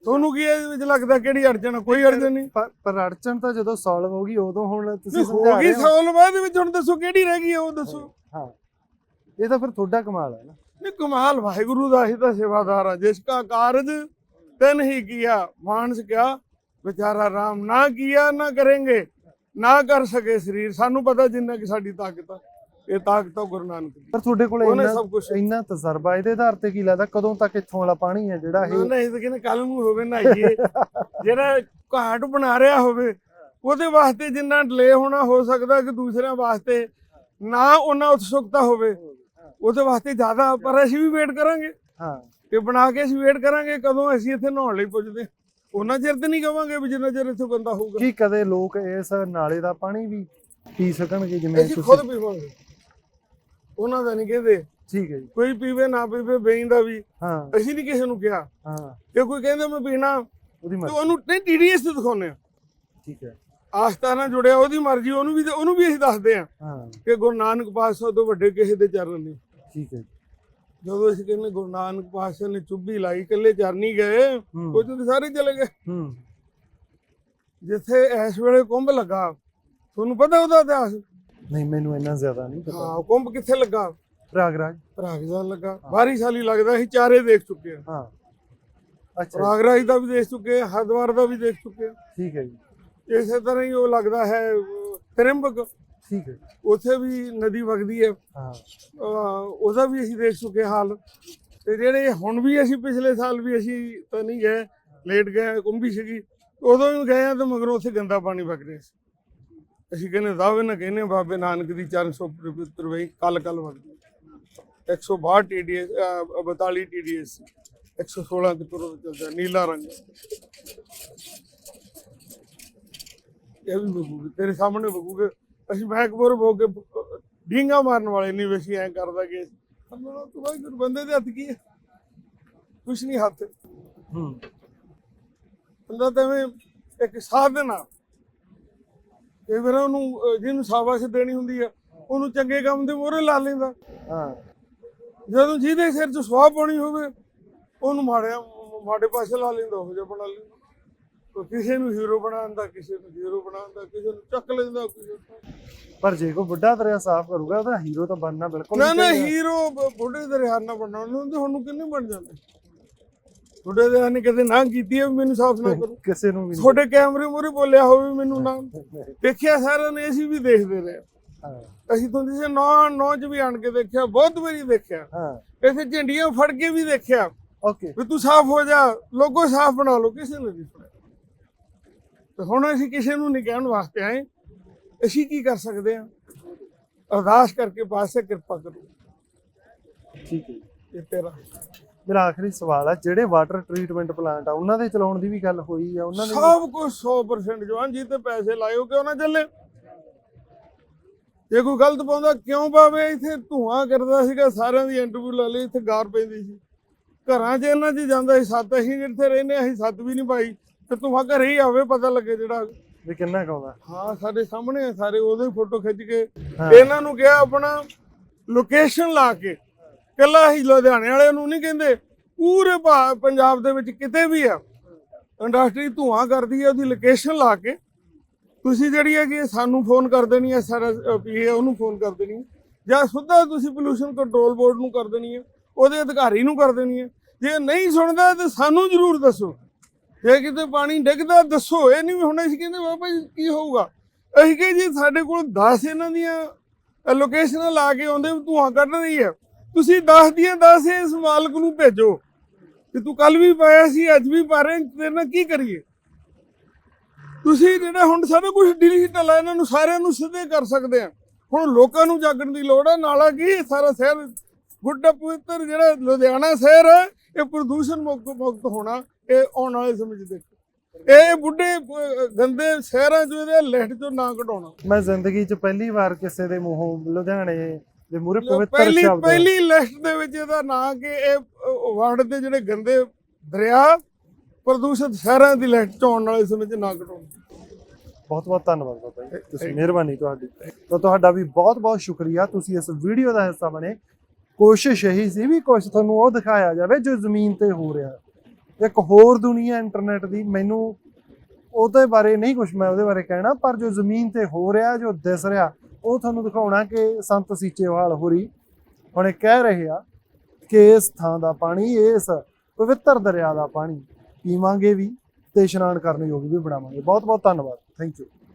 ਤੁਹਾਨੂੰ ਕੀ ਇਹਦੇ ਵਿੱਚ ਲੱਗਦਾ ਕਿਹੜੀ ਅੜਚਣ ਆ? ਕੋਈ ਅੜਚਣ ਨਹੀਂ। ਪਰ ਪਰ ਅੜਚਣ ਤਾਂ ਜਦੋਂ ਸੋਲਵ ਹੋ ਗਈ ਉਦੋਂ ਹੁਣ ਤੁਸੀਂ ਹੋ ਗਈ ਰਹੇ ਹੋ। ਸੌਲ ਬਾਅਦ ਵਿੱਚ ਹੁਣ ਦੱਸੋ ਕਿਹੜੀ ਰਹਿ ਗਈ ਆ ਉਹ ਦੱਸੋ। ਹਾਂ। ਇਹ ਤਾਂ ਫਿਰ ਤੁਹਾਡਾ ਕਮਾਲ ਹੈ ਨਾ। ਨਹੀਂ ਕਮਾਲ ਵਾਹਿਗੁਰੂ ਦਾ ਹੀ ਤਾਂ ਸੇਵਾਦਾਰ ਆ। ਜਿਸ ਕਾ ਕਾਰਜ ਤਨ ਹੀ ਕੀਆ ਮਾਨਸ ਕਿਆ ਵਿਚਾਰਾ ਰਾਮ ਨਾ ਕੀਆ ਨਾ ਕरेंगे ਨਾ ਕਰ ਸਕੇ ਸਰੀਰ। ਸਾਨੂੰ ਪਤਾ ਜਿੰਨਾ ਕਿ ਸਾਡੀ ਤਾਕਤ ਆ। ਇਹ ਤਾਕਤ ਆ ਗੁਰੂ ਨਾਨਕ ਦੀ। ਪਰ ਤੁਹਾਡੇ ਕੋਲ ਉਹਨੇ ਇੰਨਾ ਸਭ ਕੁਛ- ਇੰਨਾ ਤਜਰਬਾ ਇਹਦੇ ਆਧਾਰ ਤੇ ਕੀ ਲੱਗਦਾ ਕਦੋਂ ਤੱਕ ਇੱਥੋਂ ਵਾਲਾ ਪਾਣੀ ਹੈ ਜਿਹੜਾ ਇਹ ਨਾ ਇਹ ਤਾਂ ਕਹਿੰਦੇ ਕੱਲ ਨੂੰ ਹੋਵੇ ਨਹਾਈਏ। ਜਿਹੜਾ ਘਾਟ ਬਣਾ ਰਿਹਾ ਹੋਵੇ ਉਹਦੇ ਵਾਸਤੇ ਜਿੰਨਾ ਡਿਲੇ ਹੋਣਾ ਹੋ ਸਕਦਾ ਕਿ ਦੂਸਰਿਆਂ ਵਾਸਤੇ ਨਾ ਉਹਨਾਂ ਉਤਸੁਕਤਾ ਹੋਵੇ। ਉਹਦੇ ਵਾਸਤੇ ਜ਼ਿਆਦਾ ਪਰ ਅਸੀਂ ਵੀ ਵੇਟ ਕਰਾਂਗੇ। ਹਾਂ। ਕਿ ਬਣਾ ਕੇ ਅਸੀਂ ਵੇਟ ਕਰਾਂਗੇ ਕਦੋਂ ਅਸੀਂ ਇੱਥੇ ਨਹਾਉਣ ਲਈ ਪੁੱਜਦੇ ਉਹਨਾਂ ਚਿਰ ਤੇ ਨਹੀਂ ਕਵਾਂਗੇ ਵੀ ਜਿੰਨਾ ਚਿਰ ਇੱਥੇ ਬੰਦਾ ਹੋਊਗਾ। ਕੀ ਕਦੇ ਲੋਕ ਇਸ ਨਾਲੇ ਦਾ ਪਾਣੀ ਵੀ ਪੀ ਸਕਣਗੇ ਜਿਵੇਂ ਅਸੀਂ ਤੁਸੀਂ ਖੁਦ ਪੀਵਾਂਗੇ। ਉਹਨਾਂ ਦਾ ਨਹੀਂ ਕਹਿੰਦੇ। ਠੀਕ ਹੈ ਜੀ। ਕੋਈ ਪੀਵੇ ਨਾ ਪੀਵੇ ਬੇਈਂ ਦਾ ਵੀ। ਹਾਂ। ਅਸੀਂ ਨਹੀਂ ਕਿਸੇ ਨੂੰ ਕਿਹਾ। ਹਾਂ। ਜੇ ਕੋਈ ਕਹਿੰਦਾ ਮੈਂ ਪੀਣਾ ਉਹਦੀ ਤੇ ਮਰਜ਼ੀ। ਉਹਨੂੰ ਨਹੀਂ ਟੀਡੀਐਸ ਤੇ ਦਿਖਾਉਂਦੇ ਆ। ਠੀਕ ਹੈ। ਆਸਥਾ ਨਾਲ ਜੁੜਿਆ ਉਹਦੀ ਮਰਜ਼ੀ ਉਹਨੂੰ ਵੀ ਉਹਨੂੰ ਵੀ ਅਸੀਂ ਦੱਸਦੇ ਆ ਹਾਂ। ਕਿ ਗੁਰੂ ਨਾਨਕ ਪਾਤਸ਼ਾਹ ਤੋਂ ਵੱਡੇ ਕਿਸੇ ਦੇ ਚਰਨ ਨਹੀਂ। ਠੀਕ ਹੈ। ਜਦੋਂ ਅਸੀਂ ਕਹਿੰਦੇ ਗੁਰੂ ਨਾਨਕ ਪਾਤਸ਼ਾਹ ਨੇ ਚੁੱਭੀ ਲਾਈ ਇਕੱਲੇ ਚਰਨੀ ਗਏ ਉਹ ਤੇ ਸਾਰੇ ਚਲੇ ਗਏ। ਹੂੰ। ਜਿੱਥੇ ਇਸ ਵੇਲੇ ਕੁੰਭ ਲੱਗਾ ਤੁਹਾਨੂੰ ਪਤਾ ਉਹਦਾ ਇਤਿਹਾਸ? ਨਹੀਂ ਮੈਨੂੰ ਇੰਨਾ ਜ਼ਿਆਦਾ ਨਹੀਂ ਪਤਾ। ਹਾਂ ਕੁੰਭ ਕਿੱਥੇ ਲੱਗਾ? ਪ੍ਰਾਗਰਾਜ ਪ੍ਰਾਗਰਾਜ ਲੱਗਾ। ਬਾਰੀ ਸਾਲੀ ਲੱਗਦਾ ਅਸੀਂ ਚਾਰੇ ਦੇਖ ਚੁੱਕੇ ਆ। ਹਾਂ। ਅੱਛਾ। ਪ੍ਰਾਗਰਾਜ ਦਾ ਵੀ ਦੇਖ ਚੁੱਕੇ ਆ ਹਰਿਦੁਆਰ ਦਾ ਵੀ ਦੇਖ ਚੁੱਕੇ ਆ। ਠੀਕ ਹੈ ਜੀ। ਇਸੇ ਤਰ੍ਹਾਂ ਹੀ ਉਹ ਲੱਗਦਾ ਹੈ ਅਹ, ਤਰਿੰਬਕ। ਠੀਕ ਹੈ। ਉੱਥੇ ਵੀ ਨਦੀ ਵਗਦੀ ਹੈ। ਹਾਂ। ਅਹ ਉਹਦਾ ਵੀ ਅਸੀਂ ਦੇਖ ਚੁੱਕੇ ਹਾਲ। ਤੇ ਜਿਹੜੇ ਹੁਣ ਵੀ ਅਸੀਂ ਪਿਛਲੇ ਸਾਲ ਵੀ ਅਸੀਂ ਤਾਂ ਨਹੀਂ ਗਏ ਲੇਟ ਗਏ ਕੁੰਭੀ ਸੀਗੀ ਉਦੋਂ ਵੀ ਗਏ ਆ ਤੇ ਮਗਰੋਂ ਉੱਥੇ ਗੰਦਾ ਪਾਣੀ ਵਗ ਰਿਹਾ ਸੀ। ਅਸੀਂ ਕਹਿੰਦੇ ਦਾਵੇ ਨਾ ਕਹਿੰਦੇ ਬਾਬੇ ਨਾਨਕ ਦੀ 400 ਪਵਿੱਤਰ ਵੇ ਕੱਲ ਕੱਲ ਵਗਦੀ 162 ਟੀਡੀਐਸ 42 ਟੀਡੀਐਸ 116 ਤੇ ਤੁਰ ਚੱਲਦਾ ਨੀਲਾ ਰੰਗ। ਇਹ ਵੀ ਬਗੂਗੇ ਤੇਰੇ ਸਾਹਮਣੇ ਬਗੂਗੇ ਅਸੀਂ ਬੈਕਬੋਰ ਹੋ ਕੇ ਢੀਂਗਾ ਮਾਰਨ ਵਾਲੇ ਨਹੀਂ ਵੈਸੀ ਐ ਕਰਦਾ ਕਿ ਤੂੰ ਭਾਈ ਗੁਰ ਬੰਦੇ ਦੇ ਹੱਥ ਕੀ ਹੈ ਕੁਛ ਨਹੀਂ ਹੱਥ। ਹੂੰ। ਬੰਦਾ ਤਾਂ ਇੱਕ ਸਾਧਨ ਇਹ ਫਿਰ ਉਹਨੂੰ ਜਿਹਨੂੰ ਸ਼ਾਬਾਸ਼ ਦੇਣੀ ਹੁੰਦੀ ਆ ਉਹਨੂੰ ਚੰਗੇ ਕੰਮ ਦੇ ਮੋਹਰੇ ਲਾ ਲੈਂਦਾ। ਹਾਂ। ਜਦੋਂ ਜਿਹਦੇ ਸਿਰ 'ਚ ਸੁਆਹ ਪਾਉਣੀ ਹੋਵੇ ਉਹਨੂੰ ਮਾੜਿਆ ਮਾੜੇ ਪਾਸੇ ਲਾ ਲੈਂਦਾ ਉਹ ਜਿਹਾ ਬਣਾ ਲੈਂਦਾ। ਕੋਈ ਕਿਸੇ ਨੂੰ ਹੀਰੋ ਬਣਾਉਂਦਾ ਕਿਸੇ ਨੂੰ ਹੀਰੋ ਬਣਾਉਂਦਾ ਕਿਸੇ ਨੂੰ ਚੱਕ ਲੈਂਦਾ ਕਿਸੇ ਨੂੰ ਪਰ ਜੇ ਕੋਈ ਬੁੱਢਾ ਦਰਿਆ ਸਾਫ਼ ਕਰੂਗਾ ਉਹਦਾ ਹੀਰੋ ਤਾਂ ਬਣਨਾ ਬਿਲਕੁਲ ਨਾ ਨਹੀਂ ਨਾ। ਹੀਰੋ ਬੁੱਢੇ ਦੇ ਰਿਹਾਨਾ ਬਣਨਾ ਉਹਨੂੰ ਤੇ ਹੁਣ ਕਿੰਨੇ ਬਣ ਜਾਂਦੇ? ਬੁੱਢੇ ਦੇ ਨੇ ਕਦੇ ਨਾ ਕੀਤੀ ਹੈ ਵੀ ਮੈਨੂੰ ਸਾਫ਼ ਨਾ ਕਰੋ। ਕਿਸੇ ਨੂੰ ਵੀ ਨਹੀਂ। ਤੁਹਾਡੇ ਕੈਮਰੇ ਮੂਹਰੇ ਬੋਲਿਆ ਹੋਵੇ ਮੈਨੂੰ ਨਾ। ਦੇਖਿਆ ਸਾਰਿਆਂ ਨੇ ਅਸੀਂ ਵੀ ਦੇਖਦੇ ਰਹੇ। ਹਾਂ। ਅਸੀਂ ਤੋਂ ਜਿਸੇ ਨੌ ਨੌ ਚ ਵੀ ਆਣ ਕੇ ਦੇਖਿਆ ਬਹੁਤ ਵਾਰੀ ਦੇਖਿਆ। ਹਾਂ। ਇੱਥੇ ਝੰਡੀਆਂ ਫੜ ਕੇ ਵੀ ਦੇਖਿਆ। ਓਕੇ। ਵੀ ਤੂੰ ਸਾਫ਼ ਹੋ ਜਾ ਲੋਗੋ ਸਾਫ਼ ਬਣਾ ਲਓ ਕਿਸੇ ਨੇ ਨਹੀਂ ਸੁਣਿਆ ਤੇ ਹੁਣ ਅਸੀਂ ਕਿਸੇ ਨੂੰ ਨਹੀਂ ਕਹਿਣ ਵਾਸਤੇ ਆਏ। ਅਸੀਂ ਕੀ ਕਰ ਸਕਦੇ ਹਾਂ? ਅਰਦਾਸ ਕਰਕੇ ਪਾਸੇ ਕਿਰਪਾ ਕਰੋ। ਠੀਕ ਹੈ। ਜੀ। ਇਹ ਤੇਰਾ। ਮੇਰਾ ਆਖਰੀ ਸਵਾਲ ਆ ਜਿਹੜੇ ਵਾਟਰ ਟ੍ਰੀਟਮੈਂਟ ਪਲਾਂਟ ਆ ਉਹਨਾਂ ਦੇ ਚਲਾਉਣ ਦੀ ਵੀ ਗੱਲ ਹੋਈ ਆ? ਉਹਨਾਂ ਨੇ ਸਭ ਕੁਝ 100% ਜਵਾਨ ਜੀ ਤੇ ਪੈਸੇ ਲਾਇਓ ਕਿਉਂ ਨਾ ਚੱਲੇ? ਜੇ ਕੋਈ ਗਲਤ ਪਾਉਂਦਾ ਕਿਉਂ ਪਾਵੇ? ਇੱਥੇ ਧੂਆਂ ਕਰਦਾ ਸੀਗਾ ਸਾਰਿਆਂ ਦੀ ਇੰਟਰਵਿਊ ਲਾ ਲਈ ਇੱਥੇ ਗਾਰ ਪੈਂਦੀ ਸੀ। ਘਰਾਂ 'ਚ ਇਹਨਾਂ 'ਚ ਜਾਂਦਾ ਸੀ ਸੱਤ ਅਸੀਂ ਜਿੱਥੇ ਰਹਿੰਦੇ ਅਸੀਂ ਸੱਤ ਵੀ ਨਹੀਂ ਪਾਈ। ਤੇ ਧੂਆਂ ਘਰੇ ਹੀ ਆਵੇ ਪਤਾ ਲੱਗੇ ਜਿਹੜਾ ਵੀ ਕਿੰਨਾ ਕਾਉਂਦਾ ਹਾਂ ਸਾਡੇ ਸਾਹਮਣੇ ਸਾਰੇ ਉਹਦੇ ਫੋਟੋ ਖਿੱਚ ਕੇ। ਇਹਨਾਂ ਨੂੰ ਕਿਹਾ ਆਪਣਾ ਲੋਕੇਸ਼ਨ ਲਾ ਕੇ ਕੱਲਾ ਹੀ ਲੁਧਿਆਣੇ ਵਾਲਿਆਂ ਨੂੰ ਨਹੀਂ ਕਹਿੰਦੇ, ਪੂਰੇ ਭਾ- ਪੰਜਾਬ ਦੇ ਵਿੱਚ ਕਿਤੇ ਵੀ ਆ, ਇੰਡਸਟਰੀ ਧੂਆਂ ਕਰਦੀ ਹੈ ਉਹਦੀ ਲੋਕੇਸ਼ਨ ਲਾ ਕੇ। ਤੁਸੀਂ ਜਿਹੜੀ ਹੈ ਕਿ ਸਾਨੂੰ ਫੋਨ ਕਰ ਦੇਣੀ ਹੈ ਸਾਰਾ ਪੀਏ ਉਹਨੂੰ ਫੋਨ ਕਰ ਦੇਣੀ ਹੈ ਜਾਂ ਸਿੱਧਾ ਤੁਸੀਂ ਪੋਲੂਸ਼ਨ ਕੰਟਰੋਲ ਬੋਰਡ ਨੂੰ ਕਰ ਦੇਣੀ ਹੈ ਉਹਦੇ ਅਧਿਕਾਰੀ ਨੂੰ ਕਰ ਦੇਣੀ ਹੈ ਜੇ ਨਹੀਂ ਸੁਣਦਾ, ਤਾਂ ਸਾਨੂੰ ਜ਼ਰੂਰ ਦੱਸੋ। ਜੇ ਕਿਤੇ ਪਾਣੀ ਡਿੱਗਦਾ, ਦੱਸੋ। ਇਹ ਨਹੀਂ ਵੀ ਹੁਣ ਅਸੀਂ ਕਹਿੰਦੇ, ਬਾਬਾ ਜੀ, ਕੀ ਹੋਊਗਾ? ਅਸੀਂ ਕਹੇ ਜੀ, ਸਾਡੇ ਕੋਲ 10 ਇਹਨਾਂ ਦੀਆਂ ਲੋਕੇਸ਼ਨਾਂ ਲਾ ਕੇ ਆਉਂਦੇ ਵੀ ਧੂਆਂ ਕੱਢ ਰਹੀ ਹੈ ਤੁਸੀਂ 10 ਦੀਆਂ 10 ਇਸ ਮਾਲਕ ਨੂੰ ਭੇਜੋ ਕਿ ਤੂੰ ਕੱਲ ਵੀ ਪਾਇਆ ਸੀ, ਅੱਜ ਵੀ ਪਾ ਰਹੇ, ਤੇਰੇ ਨਾਲ ਕੀ ਕਰੀਏ? ਤੁਸੀਂ ਜਿਹੜਾ ਹੁਣ ਸਾਰਾ ਕੁਝ ਡਿਜੀਟਲ ਹੈ ਇਹਨਾਂ ਨੂੰ ਸਾਰਿਆਂ ਨੂੰ ਸਿੱਧੇ ਕਰ ਸਕਦੇ ਆ। ਹੁਣ ਲੋਕਾਂ ਨੂੰ ਜਾਗਣ ਦੀ ਲੋੜ ਹੈ ਨਾਲਾ ਕੀ, ਸਾਰਾ ਸ਼ਹਿਰ ਗੁੱਡਾ ਪਵਿੱਤਰ, ਜਿਹੜਾ ਲੁਧਿਆਣਾ ਸ਼ਹਿਰ ਹੈ ਇਹ ਪ੍ਰਦੂਸ਼ਣ ਮੁਕਤ ਮੁਕਤ ਹੋਣਾ, ਇਹ ਆਉਣ ਵਾਲੇ ਸਮੇਂ 'ਚ ਦੇਖੋ। ਇਹ ਬੁੱਢੇ ਗੰਦੇ ਸ਼ਹਿਰਾਂ 'ਚੋਂ ਇਹਦੇ ਲਿਖਟ 'ਚੋਂ ਨਾ ਕਢਾਉਣਾ। ਮੈਂ ਜ਼ਿੰਦਗੀ 'ਚ ਪਹਿਲੀ ਵਾਰ ਕਿਸੇ ਦੇ ਮੂੰਹੋਂ ਲੁਧਿਆਣੇ ਦੇ ਮੂਰੇ ਪਵਿੱਤਰ ਪਹਿਲੀ ਸ਼ਬਦ ਪਹਿਲੀ ਲਿਸਟ ਦੇ ਵਿੱਚ ਇਹਦਾ ਨਾਂ ਕਿ ਇਹ ਵਰਡ ਦੇ ਜਿਹੜੇ ਗੰਦੇ ਦਰਿਆ ਪ੍ਰਦੂਸ਼ਿਤ ਸ਼ਹਿਰਾਂ ਦੀ ਲਿਸਟ 'ਚ ਆਉਣ ਵਾਲੇ ਸਮੇਂ 'ਚ ਨਾ ਕਢਾਉਣਾ ਬਹੁਤ ਬਹੁਤ ਧੰਨਵਾਦ ਬਾਬਾ ਜੀ। ਤੁਸੀਂ ਮਿਹਰਬਾਨੀ ਤੁਹਾਡੀ। ਤਾਂ ਤੁਹਾਡਾ ਵੀ ਬਹੁਤ ਬਹੁਤ ਸ਼ੁਕਰੀਆ। ਤੁਸੀਂ ਇਸ ਵੀਡੀਓ ਦਾ ਹਿੱਸਾ ਬਣੇ। ਕੋਸ਼ਿਸ਼ ਇਹੀ ਸੀ ਵੀ ਕੁਝ ਤੁਹਾਨੂੰ ਉਹ ਦਿਖਾਇਆ ਜਾਵੇ ਜੋ ਜ਼ਮੀਨ ਤੇ ਹੋ ਰਿਹਾ। ਇੱਕ ਹੋਰ ਦੁਨੀਆ ਇੰਟਰਨੈਟ ਦੀ। ਮੈਨੂੰ ਉਹਦੇ ਬਾਰੇ ਨਹੀਂ ਕੁਝ ਮੈਂ ਉਹਦੇ ਬਾਰੇ ਕਹਿਣਾ ਪਰ ਜੋ ਜ਼ਮੀਨ ਤੇ ਹੋ ਰਿਹਾ ਜੋ ਦਿਸ ਰਿਹਾ ਉਹ ਤੁਹਾਨੂੰ ਦਿਖਾਉਣਾ ਕਿ ਸੰਤ ਸੀਚੇਵਾਲ ਹੋਰੀ ਹੁਣ ਇਹ ਕਹਿ ਰਹੇ ਆ ਕਿ ਇਸ ਥਾਂ ਦਾ ਪਾਣੀ, ਇਸ ਪਵਿੱਤਰ ਦਰਿਆ ਦਾ ਪਾਣੀ ਪੀਵਾਂਗੇ ਵੀ ਤੇ ਇਸ਼ਨਾਨ ਕਰਨ ਯੋਗ ਵੀ ਬਣਾਵਾਂਗੇ। ਬਹੁਤ ਬਹੁਤ ਧੰਨਵਾਦ। Thank you